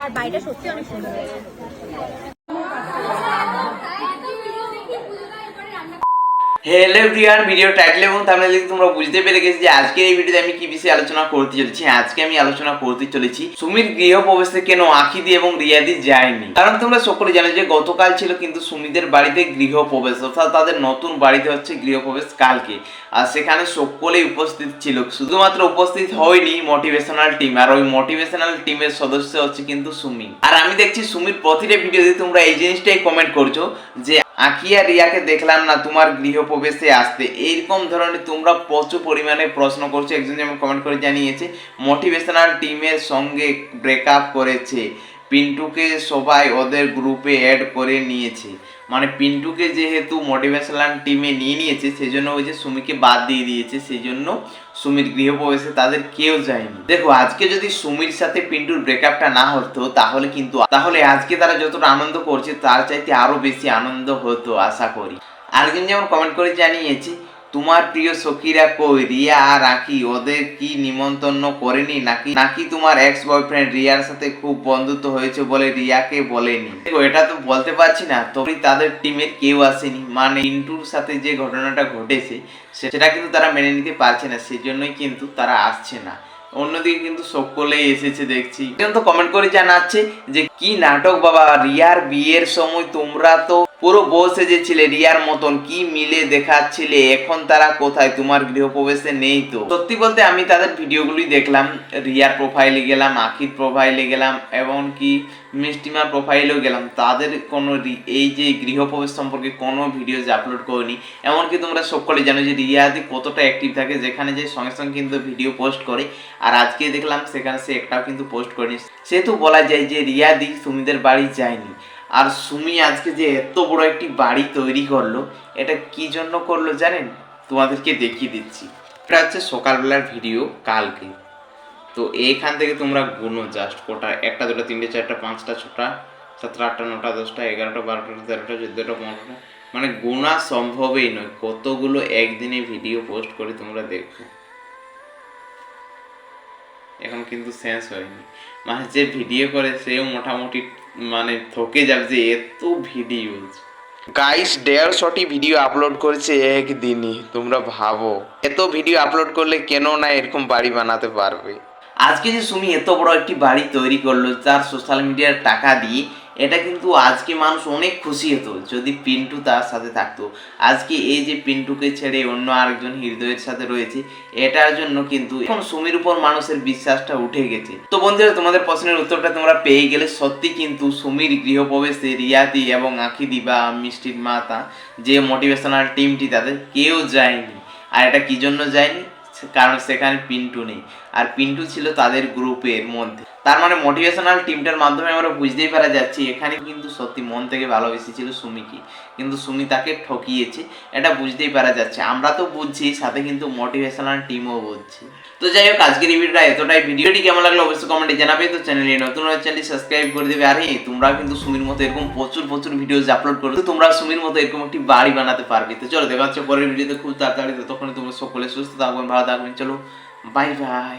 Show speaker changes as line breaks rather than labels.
আর বাড়িটা সত্যি অনেক সুন্দর।
হ্যালো এভরিওয়ান ভিডিও টাইটেল এবং থাম্বনেল দেখে তোমরা বুঝতে পেরে গেছি যে আজকে এই ভিডিওতে আমি কি বিষয়ে আলোচনা করতে চলেছি। আজকে আমি আলোচনা করতে চলেছি সুমির গৃহ প্রবেশে কেন আখিদি এবং রিয়াদি যায়নি? কারণ তোমরা সকলে জানো যে গতকাল ছিল কিন্তু সুমিদের বাড়িতে গৃহ প্রবেশ অর্থাৎ তাদের নতুন বাড়িতে হচ্ছে গৃহ প্রবেশ কালকে। আর সেখানে সকলেই উপস্থিত ছিল। শুধুমাত্র উপস্থিত হয়নি মোটিভেশনাল টিম আর ওই মোটিভেশনাল টিমের সদস্য হচ্ছে কিন্তু সুমি আর আমি দেখছি সুমির প্রতিটা ভিডিওতে তোমরা এই জিনিসটাই কমেন্ট করছ যে আকিয়া রিয়াকে দেখলাম না, তোমার গৃহপ্রবেশে আসতে। এইরকম ধরনের তোমরা প্রচুর পরিমাণে প্রশ্ন করছ, একজন যেমন কমেন্ট করে জানিয়েছে মোটিভেশনাল টিমের সঙ্গে ব্রেকআপ করেছে। পিন্টুকে সবাই ওদের গ্রুপে অ্যাড করে নিয়েছে। মানে পিন্টুকে যেহেতু মোটিভেশনাল টিমে নিয়ে নিয়েছে সেই জন্য ওই যে সুমিকে বাদ দিয়ে দিয়েছে সেই জন্য সুমির গৃহপ্রবেশে তাদের কেউ যায়নি। দেখো, আজকে যদি সুমির সাথে পিন্টুর ব্রেকআপটা না হতো, তাহলে কিন্তু, তাহলে আজকে তারা যতটা আনন্দ করছে, তার চাইতে আরও বেশি আনন্দ হতো, আশা করি। আরেকজন যেমন কমেন্ট করে জানিয়েছে তোমার প্রিয় সখীরা কই? রিয়া আর রাখি ওদের কি নিমন্ত্রণ করেনি? নাকি নাকি তোমার এক্স বয়ফ্রেন্ড রিয়ার সাথে খুব বন্ধুত্ব হয়েছে বলে রিয়াকে বলেনি? দেখো, এটা তো বলতে পারছি না। তবে তাদের টিমের কেউ আসেনি। মানে ইন্টুর সাথে যে ঘটনাটা ঘটেছে সেটা কিন্তু তারা মেনে নিতে পারছে না। সেজন্যই কিন্তু তারা আসছে না। অন্যদিকে কিন্তু সকলেই এসেছে দেখছি। এখন তো কমেন্ট করে জানাচ্ছে যে, কি নাটক বাবা? রিয়ার বিয়ের সময় তোমরা তো পুরো বউ সেজেছিলে রিয়ার মতন, কি মিলে দেখাচ্ছিলে, এখন তারা কোথায়? তোমার গৃহপ্রবেশে নেই তো। সত্যি বলতে আমি তাদের ভিডিওগুলি দেখলাম, রিয়ার প্রোফাইলে গেলাম, আখির প্রোফাইলে গেলাম এবং কি মিষ্টিমার প্রোফাইলেও গেলাম। তাদের কোনো এই যে গৃহপ্রবেশ সম্পর্কে কোনো ভিডিও যে আপলোড করিনি। এমনকি তোমরা সকলে জানো যে রিয়াদি কতটা অ্যাক্টিভ থাকে, যেখানে যে সঙ্গে সঙ্গে কিন্তু ভিডিও পোস্ট করে। আর আজকে দেখলাম সেখানে সে একটাও কিন্তু পোস্ট করেনি। সেহেতু বলা যায় যে রিয়াদি সুমিদের বাড়ি যায়নি। আর সুমি আজকে যে এত বড় একটি বাড়ি তৈরি করল, এটা কি জন্য করল জানেন? তোমাদেরকে দেখিয়ে দিচ্ছি। এটা হচ্ছে সকালবেলার ভিডিও, কালকে। তো এইখান থেকে তোমরা গুনো জাস্ট কোটা, একটা, দুটো, তিনটে, চারটা, পাঁচটা, ছটা, সাতটা, আটটা, নটা, দশটা, এগারোটা, বারোটা, তেরোটা, চোদ্দোটা, পনেরোটা মানে গোনা সম্ভবই নয়, কতগুলো একদিনে ভিডিও পোস্ট করে তোমরা দেখো। এখন কিন্তু শেষ হয়নি। মানে যে ভিডিও করে, সেও মোটামুটি মানে থকে যাবে যে এত ভিডিওজ গাইস দেড়শোটি ভিডিও আপলোড করেছে একদিনই তোমরা ভাবো। এত ভিডিও আপলোড করলে কেন না এরকম বাড়ি বানাতে পারবে? আজকে যে সুমি এত বড় একটি বাড়ি তৈরি করল তার সোশ্যাল মিডিয়ার টাকা দিয়ে এটা কিন্তু আজকে মানুষ অনেক খুশি হতো, যদি পিন্টু তার সাথে থাকতো। আজকে এই যে পিন্টুকে ছেড়ে অন্য আরেকজন হৃদয়ের সাথে রয়েছে, এটার জন্য কিন্তু এখন সুমির উপর মানুষের বিশ্বাসটা উঠে গেছে। তো বন্ধুরা, তোমাদের প্রশ্নের উত্তরটা তোমরা পেয়ে গেলে সত্যি কিন্তু সুমির গৃহপ্রবেশে রিয়াতি এবং আখিদি বা মিষ্টির মাতা যে মোটিভেশনাল টিমটি তাদের কেউ যায়নি। আর এটা কি জন্য যায়নি? কারণ সেখানে পিন্টু নেই। আর পিন্টু ছিল তাদের গ্রুপের মধ্যে। তার মানে মোটিভেশনাল টিমটার মাধ্যমে আমরা বুঝতেই পারা যাচ্ছে, এখানে কিন্তু সত্যি মন থেকে ভালোবেসেছিল সুমিকে। কিন্তু সুমি তাকে ঠকিয়েছে, এটা বুঝতেই পারা যাচ্ছে। আমরা তো বুঝছি, সাথে কিন্তু মোটিভেশনাল টিমও বুঝছে। তো যাই হোক, আজকের ভিডিওটা এতটাই। ভিডিওটি কেমন লাগল অবশ্যই কমেন্টে জানাবে। তো চ্যানেলে নতুন চ্যানেলটি সাবস্ক্রাইব করে দেবে। আর হ্যাঁ তোমরা কিন্তু সুমির মতো এরকম প্রচুর প্রচুর ভিডিওজ আপলোড করো। তো তোমরা সুমির মতো এরকম একটি বাড়ি বানাতে পারবে। তো চলো, দেখা হচ্ছে পরের ভিডিওতে খুব তাড়াতাড়ি। তখন তোমরা সকলে সুস্থ থাকবেন, ভালো থাকবেন। চলো বাই বাই